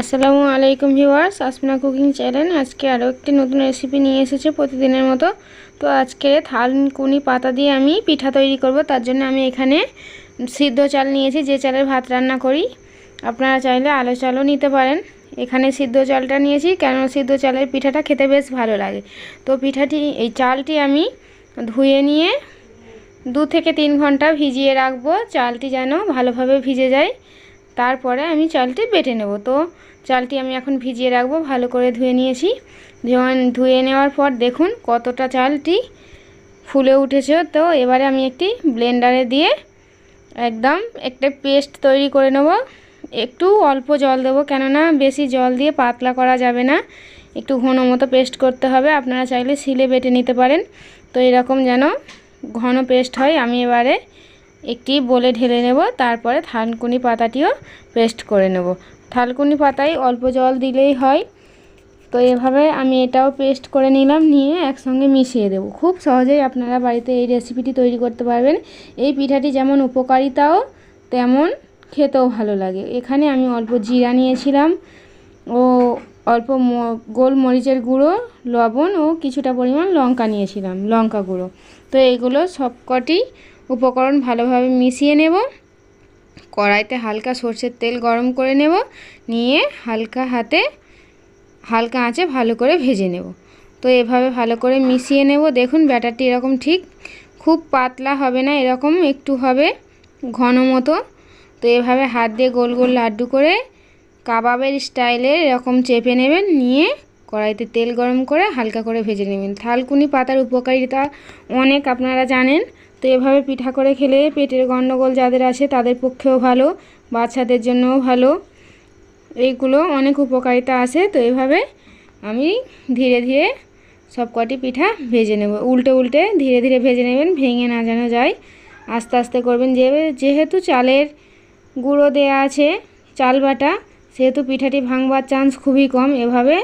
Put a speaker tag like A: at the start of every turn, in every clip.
A: আসসালামু আলাইকুম viewers Asmina cooking channel. আজকে আরও একটি নতুন রেসিপি নিয়ে এসেছে প্রতিদিনের মতো। তো আজকে থালকুনি পাতা দিয়ে আমি পিঠা তৈরি করব। তার জন্য আমি এখানে সিদ্ধ চাল নিয়েছি, যে চালের ভাত রান্না করি। আপনারা চাইলে আলো চালও নিতে পারেন। এখানে সিদ্ধ চালটা নিয়েছি, কেন সিদ্ধ চালের পিঠাটা খেতে বেশ ভালো লাগে। তো পিঠাটি, এই চালটি আমি ধুয়ে নিয়ে দু থেকে তিন ঘণ্টা ভিজিয়ে রাখব। চালটি যেন ভালোভাবে ভিজে যায়। তারপরে আমি চালটি বেটে নেব। তো চালটি আমি এখন ভিজিয়ে রাখব, ভালো করে ধুয়ে নিয়েছি। ধুয়ে নেওয়ার পর দেখুন কতটা চালটি ফুলে উঠেছে। তো এবারে আমি একটি ব্লেন্ডারে দিয়ে একদম একটা পেস্ট তৈরি করে নেব। একটু অল্প জল দেবো, কেননা বেশি জল দিয়ে পাতলা করা যাবে না। একটু ঘন মতো পেস্ট করতে হবে, আপনারা চাইলে শিলে বেটে নিতে পারেন। তো এরকম যেন ঘন পেস্ট হয়, আমি এবারে একটি বলে ঢেলে নেব, তারপরে থানকুনি পাতাটিও পেস্ট করে নেব। থালকুনি পাতায় অল্প জল দিলেই হয়। তো এভাবে আমি এটাও পেস্ট করে নিলাম, নিয়ে একসঙ্গে মিশিয়ে দেব। খুব সহজেই আপনারা বাড়িতে এই রেসিপিটি তৈরি করতে পারবেন। এই পিঠাটি যেমন উপকারিতাও, তেমন খেতেও ভালো লাগে। এখানে আমি অল্প জিরা নিয়েছিলাম ও অল্প গোলমরিচের গুঁড়ো, লবণ ও কিছুটা পরিমাণ লঙ্কা নিয়েছিলাম, লঙ্কা গুঁড়ো। তো এইগুলো সবকটি উপকরণ ভালোভাবে মিশিয়ে নেব। কড়াইতে হালকা সর্ষের তেল গরম করে নেব। নিয়ে হালকা হাতে, হালকা আঁচে ভালো করে ভেজে নেব। তো এভাবে ভালো করে মিশিয়ে নেব। দেখুন ব্যাটারটি এরকম ঠিক, খুব পাতলা হবে না, এরকম একটু হবে ঘন মতো। তো এভাবে হাত দিয়ে গোল গোল লাড্ডু করে কাবাবের স্টাইলে এরকম চেপে নেবেন। নিয়ে কড়াইতে তেল গরম করে হালকা করে ভেজে নেবেন। থালকুনি পাতার উপকারিতা অনেক আপনারা জানেন। তো এভাবে পিঠা করে খেলে পেটের গণ্ডগোল যাদের আছে তাদের পক্ষেও ভালো, বাচ্চাদের জন্যও ভালো। এইগুলো অনেক উপকারিতা আছে, তো এভাবে আমি ধীরে ধীরে সব কটি পিঠা ভেজে নেব। উল্টে উল্টে ধীরে ধীরে ভেজে নেবেন, ভেঙে না যেন যায়। আস্তে আস্তে করবেন, যে যেহেতু চালের গুঁড়ো দেয়া আছে, চাল বাটা, সেহেতু পিঠাটি ভাঙবার চান্স খুবই কম। এভাবে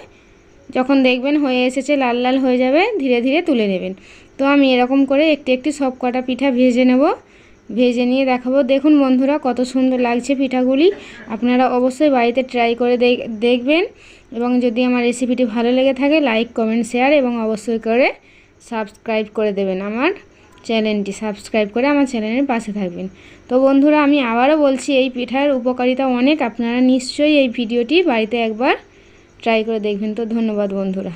A: যখন দেখবেন হয়ে এসেছে, লাল লাল হয়ে যাবে, ধীরে ধীরে তুলে নেবেন। তো আমি এরকম করে একটি একটি সব কটা পিঠা ভেজে নেব। ভেজে নিয়ে দেখাবো। দেখুন বন্ধুরা কত সুন্দর লাগছে পিঠাগুলি। আপনারা অবশ্যই বাড়িতে ট্রাই করে দেখবেন এবং যদি আমার রেসিপিটি ভালো লেগে থাকে লাইক কমেন্ট শেয়ার এবং অবশ্যই করে সাবস্ক্রাইব করে দেবেন আমার চ্যানেলটি সাবস্ক্রাইব করে আমার চ্যানেলের পাশে থাকবেন। তো বন্ধুরা আমি আবারও বলছি, এই পিঠার উপকারিতা অনেক। আপনারা নিশ্চয়ই এই ভিডিওটি বাড়িতে একবার ট্রাই করে দেখবেন। তো ধন্যবাদ বন্ধুরা।